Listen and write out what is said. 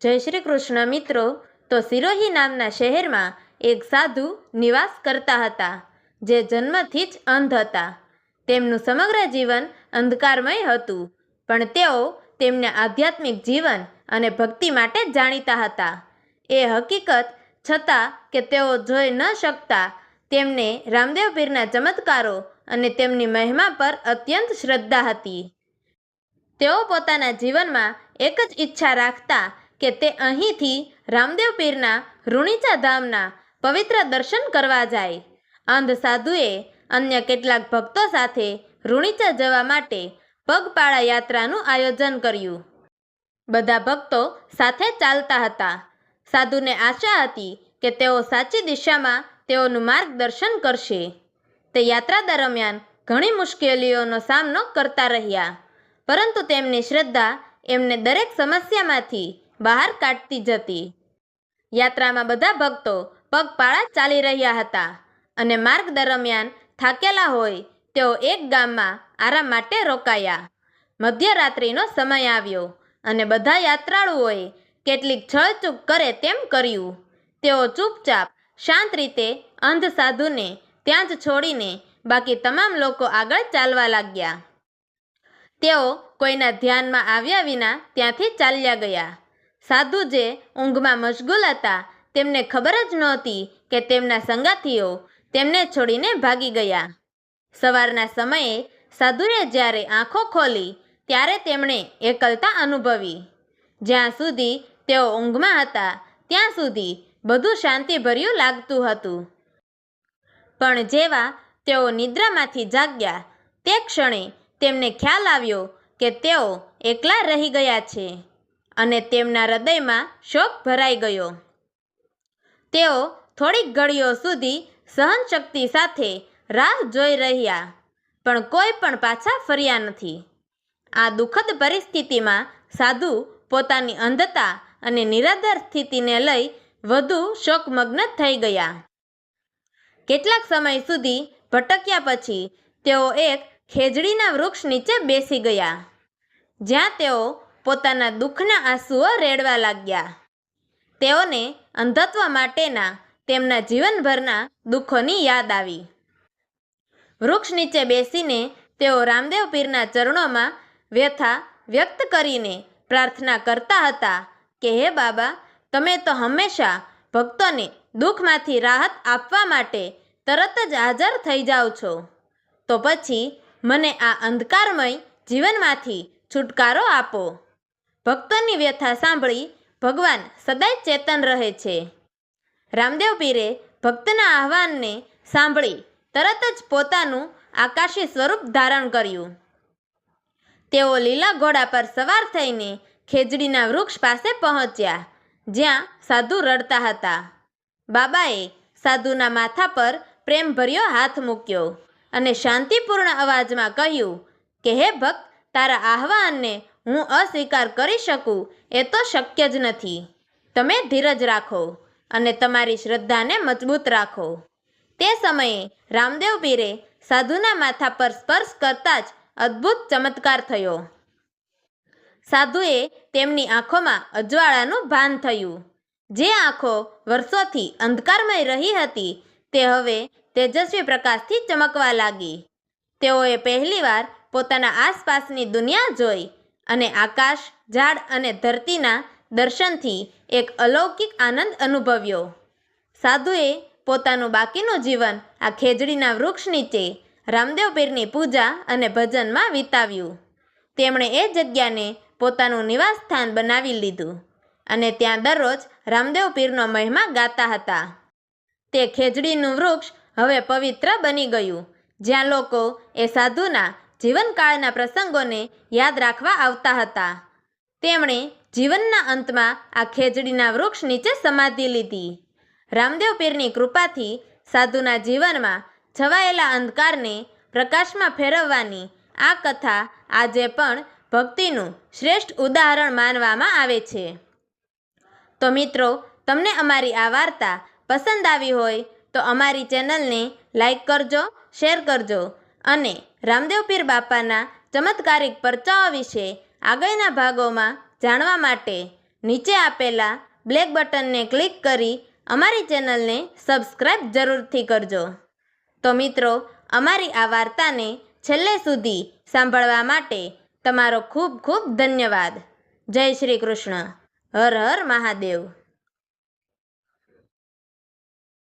જય શ્રી કૃષ્ણ મિત્રો. તો સિરોહી નામના શહેરમાં એક સાધુ નિવાસ કરતા હતા, જે જન્મથી જ અંધ હતા. તેમનું સમગ્ર જીવન અંધકારમય હતું, પણ તેઓ તેમને આધ્યાત્મિક જીવન અને ભક્તિ માટે જાણીતા હતા. એ હકીકત છતાં કે તેઓ જોઈ ન શકતા, તેમને રામદેવ પીરના ચમત્કારો અને તેમની મહિમા પર અત્યંત શ્રદ્ધા હતી. તેઓ પોતાના જીવનમાં એક જ ઈચ્છા રાખતા કે તે અહીંથી રામદેવ પીરના ઋણીચા ધામના પવિત્ર દર્શન કરવા જાય. અંધ સાધુએ અન્ય કેટલાક ભક્તો સાથે ઋણીચા જવા માટે પગપાળા યાત્રાનું આયોજન કર્યું. બધા ભક્તો સાથે ચાલતા હતા. સાધુને આશા હતી કે તેઓ સાચી દિશામાં તેઓનું માર્ગદર્શન કરશે. તે યાત્રા દરમિયાન ઘણી મુશ્કેલીઓનો સામનો કરતા રહ્યા, પરંતુ તેમની શ્રદ્ધા એમને દરેક સમસ્યામાંથી બહાર કાઢતી જતી. યાત્રામાં બધા ભક્તો પગપાળા ચાલી રહ્યા હતા અને માર્ગ દરમિયાન થાકેલા હોય તેઓ એક ગામમાં આરામ માટે રોકાયા. મધ્યરાત્રિનો સમય આવ્યો અને બધા યાત્રાળુઓએ કેટલીક છળચૂક કરે તેમ કર્યું. તેઓ ચૂપચાપ, શાંત રીતે અંધ સાધુને ત્યાં જ છોડીને બાકી તમામ લોકો આગળ ચાલવા લાગ્યા. તેઓ કોઈના ધ્યાનમાં આવ્યા વિના ત્યાંથી ચાલ્યા ગયા. સાધુ જે ઊંઘમાં મશગુલ હતા, તેમને ખબર જ નહોતી કે તેમના સંગાથીઓ તેમને છોડીને ભાગી ગયા. સવારના સમયે સાધુએ જ્યારે આંખો ખોલી, ત્યારે તેમણે એકલતા અનુભવી. જ્યાં સુધી તેઓ ઊંઘમાં હતા, ત્યાં સુધી બધું શાંતિભર્યું લાગતું હતું. પણ જેવા તેઓ નિદ્રામાંથી જાગ્યા, તે ક્ષણે તેમને ખ્યાલ આવ્યો કે તેઓ એકલા રહી ગયા છે. અને તેમના હૃદયમાં શોક ભરાઈ ગયો. તેઓ થોડીક ઘડીઓ સુધી સહનશક્તિ સાથે રાહ જોઈ રહ્યા, પણ કોઈ પણ પાછા ફર્યા નથી. આ દુઃખદ પરિસ્થિતિમાં સાધુ પોતાની અંધતા અને નિરાધાર સ્થિતિને લઈ વધુ શોકમગ્ન થઈ ગયા. કેટલાક સમય સુધી ભટક્યા પછી તેઓ એક ખેજડીના વૃક્ષ નીચે બેસી ગયા, જ્યાં તેઓ પોતાના દુઃખના આંસુઓ રેડવા લાગ્યા. તેઓને અંધત્વ માટેના તેમના જીવનભરના દુઃખોની યાદ આવી. વૃક્ષ નીચે બેસીને તેઓ રામદેવ પીરના ચરણોમાં વ્યથા વ્યક્ત કરીને પ્રાર્થના કરતા હતા કે, હે બાબા, તમે તો હંમેશા ભક્તોને દુઃખમાંથી રાહત આપવા માટે તરત જ હાજર થઈ જાઓ છો. તો પછી મને આ અંધકારમય જીવનમાંથી છુટકારો આપો. ભક્તોની વ્યથા સાંભળી ભગવાન સદાય ચેતન રહે છે. રામદેવ પીરે ભક્તના આહવાનને સાંભળી તરત જ પોતાનું આકાશી સ્વરૂપ ધારણ કર્યું. તેઓ લીલા ઘોડા પર સવાર થઈને ખેજડીના વૃક્ષ પાસે પહોંચ્યા, જ્યાં સાધુ રડતા હતા. બાબાએ સાધુના માથા પર પ્રેમભર્યો હાથ મૂક્યો અને શાંતિપૂર્ણ અવાજમાં કહ્યું, કે હે ભક્ત, તારા આહવાનને હું અસ્વીકાર કરી શકું એ તો શક્ય જ નથી. તમે ધીરજ રાખો અને તમારી શ્રદ્ધાને મજબૂત રાખો. તે સમયે રામદેવ પીરે સાધુના માથા પર સ્પર્શ કરતા જ અદ્ભુત ચમત્કાર થયો. સાધુએ તેમની આંખોમાં અજવાળાનું ભાન થયું. જે આંખો વર્ષોથી અંધકારમય રહી હતી, તે હવે તેજસ્વી પ્રકાશથી ચમકવા લાગી. તેઓએ પહેલીવાર પોતાના આસપાસની દુનિયા જોઈ અને આકાશ, ઝાડ અને ધરતીના દર્શનથી એક અલૌકિક આનંદ અનુભવ્યો. સાધુએ પોતાનું બાકીનું જીવન આ ખેજડીના વૃક્ષ નીચે રામદેવ પીરની પૂજા અને ભજનમાં વિતાવ્યું. તેમણે એ જગ્યાને પોતાનું નિવાસસ્થાન બનાવી લીધું અને ત્યાં દરરોજ રામદેવ પીરનો મહિમા ગાતા હતા. તે ખેજડીનું વૃક્ષ હવે પવિત્ર બની ગયું. જ્યાં લોકો એ સાધુના જીવનકાળના પ્રસંગોને યાદ રાખવા આવતા હતા. તેમણે જીવનના અંતમાં આ ખેજડીના વૃક્ષ નીચે સમાધિ લીધી. રામદેવ પીરની કૃપાથી સાધુના જીવનમાં છવાયેલા અંધકારને પ્રકાશમાં ફેરવવાની આ કથા આજે પણ ભક્તિનું શ્રેષ્ઠ ઉદાહરણ માનવામાં આવે છે. તો મિત્રો, તમને અમારી આ વાર્તા પસંદ આવી હોય તો અમારી ચેનલને લાઈક કરજો, શેર કરજો અને રામદેવ પીર બાપાના ચમત્કારિક પરચાઓ વિશે આગળના ભાગોમાં જાણવા માટે નીચે આપેલા બ્લેક બટનને ક્લિક કરી અમારી ચેનલને સબસ્ક્રાઇબ જરૂરથી કરજો. તો મિત્રો, અમારી આ વાર્તાને છેલ્લે સુધી સાંભળવા માટે તમારો ખૂબ ખૂબ ધન્યવાદ. જય શ્રી કૃષ્ણ. હર હર મહાદેવ.